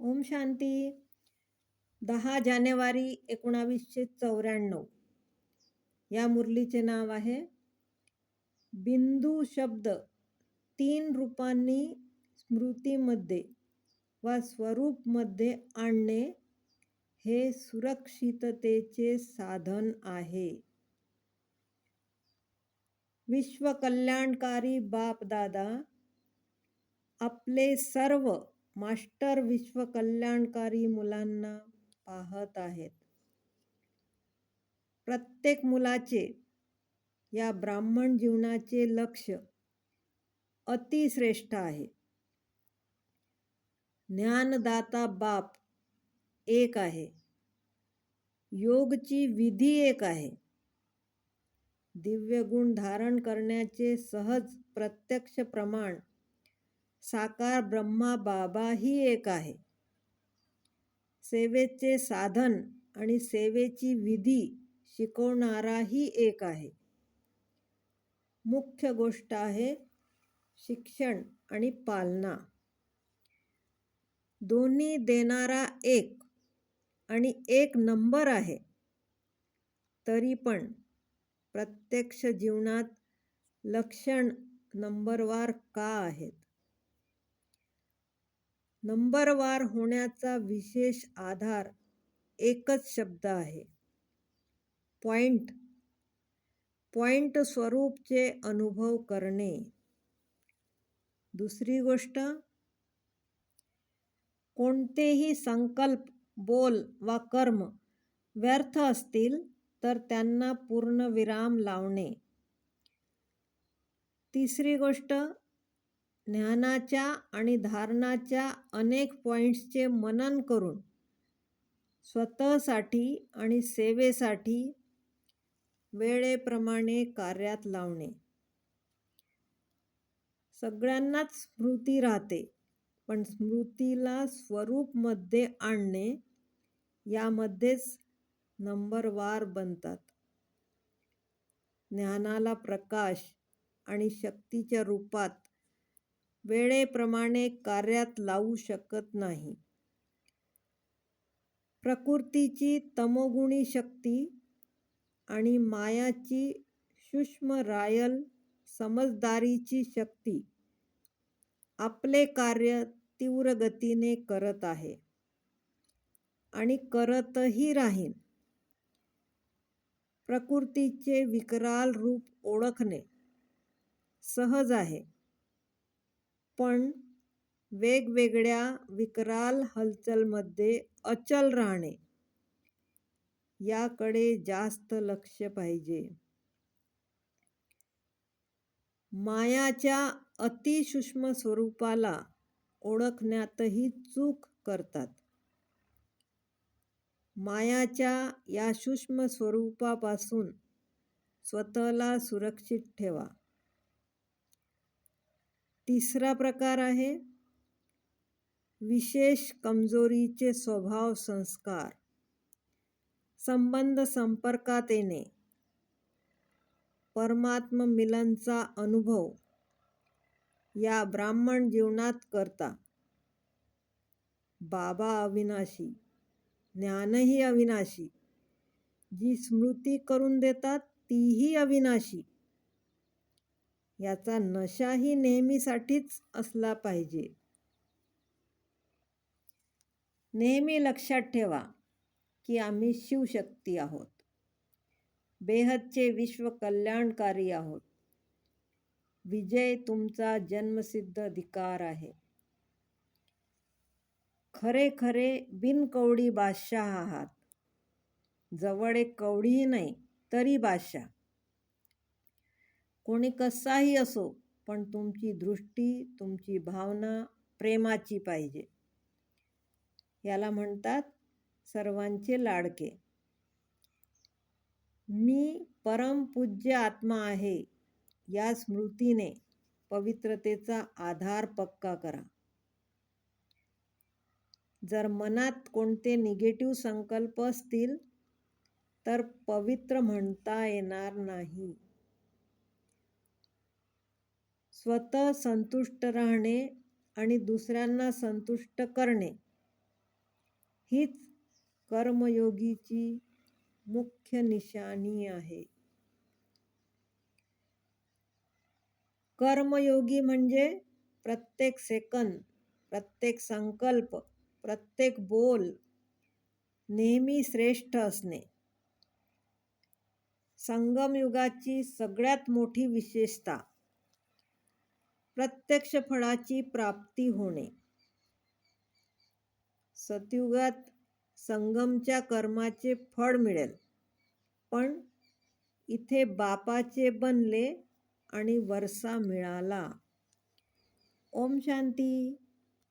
ओम शांती. दहा जानेवारी एकोणावीसशे चौऱ्याण्णव. या मुरलीचे नाव आहे बिंदू शब्द. तीन रूपांनी स्मृतीमध्ये वा स्वरूपमध्ये आणणे हे सुरक्षिततेचे साधन आहे. विश्वकल्याणकारी बापदादा आपले सर्व मास्टर विश्वकल्याणकारी मुलांना पाहत आहेत. प्रत्येक मुलाचे या ब्राह्मण जीवनाचे लक्ष अतिश्रेष्ठ आहे. ज्ञानदाता बाप एक आहे. योगची विधी एक आहे. दिव्य गुण धारण करण्याचे सहज प्रत्यक्ष प्रमाण साकार ब्रह्मा बाबा ही एक आहे. सेवेचे साधन आणि सेवेची विधी शिकवणाराही एक आहे. मुख्य गोष्ट आहे शिक्षण आणि पालना. दोन्ही देणारा एक आणि एक नंबर आहे. तरी पण प्रत्यक्ष जीवनात लक्षण नंबरवार का आहेत? नंबरवार होण्याचा विशेष आधार एकच शब्द आहे. पॉइंट. पॉइंट स्वरूपचे अनुभव करणे. दुसरी गोष्ट. कोणतेही संकल्प बोल वा कर्म व्यर्थ असतील तर त्यांना पूर्ण विराम लावणे. तिसरी गोष्ट. ज्ञानाच्या आणि धारणाच्या अनेक पॉईंट्सचे मनन करून स्वतःसाठी आणि सेवेसाठी वेळेप्रमाणे कार्यात लावणे. सगळ्यांनाच स्मृती राहते पण स्मृतीला स्वरूपमध्ये आणणे यामध्येच नंबरवार बनतात. ज्ञानाला प्रकाश आणि शक्तीच्या रूपात वेळेप्रमाणे कार्यात लावू शकत नाही. प्रकृतीची तमोगुणी शक्ती आणि मायाची सूक्ष्म रायल समजदारीची शक्ती आपले कार्य तीव्र गतीने करत आहे. आणि करतही राहीन. प्रकृतीचे विकराल रूप ओळखणे सहज आहे. पण वेगवेगळ्या विकराल हलचलमध्ये अचल राहणे याकडे जास्त लक्ष पाहिजे. मायाच्या अतिसूक्ष्म स्वरूपाला ओळखण्यातही चूक करतात. मायाच्या या सूक्ष्म स्वरूपापासून स्वतःला सुरक्षित ठेवा. तिसरा प्रकार आहे. विशेष कमजोरीचे स्वभाव संस्कार. संबंध संपर्कात येणे. परमात्म मिलनचा अनुभव. या ब्राह्मण जीवनात करता. बाबा अविनाशी ज्ञानही अविनाशी. जी स्मृती करून देतात तीही अविनाशी. याचा नशाही नेहमीसाठीच असला पाहिजे. नेहमी लक्षात ठेवा की आम्ही शिवशक्ती आहोत. बेहदचे विश्व कल्याणकारी आहोत. विजय तुमचा जन्मसिद्ध अधिकार आहे. खरे खरे बिनकवडी बादशाह आहात. जवळ एक कवडीही नाही तरी बादशाह. कोणी कसाही असो पण तुमची दृष्टी तुमची भावना प्रेमाची पाहिजे. याला म्हणतात सर्वांचे लाडके. मी परमपूज्य आत्मा आहे. या स्मृतीने पवित्रतेचा आधार पक्का करा. जर मनात कोणते निगेटिव्ह संकल्प असतील तर पवित्र म्हणता येणार नाही. स्वतः संतुष्ट राहणे आणि दुसऱ्यांना संतुष्ट करणे. हीच कर्मयोगीची मुख्य निशाणी आहे. कर्मयोगी म्हणजे प्रत्येक सेकंद प्रत्येक संकल्प प्रत्येक बोल नेहमी श्रेष्ठ असणे. संगमयुगाची सगळ्यात मोठी विशेषता प्रत्यक्ष फळाची प्राप्ती होणे. सतयुगात संगमच्या कर्माचे फळ मिळेल. पण इथे बापाचे बनले आणि वरसा मिळाला. ओम शांती.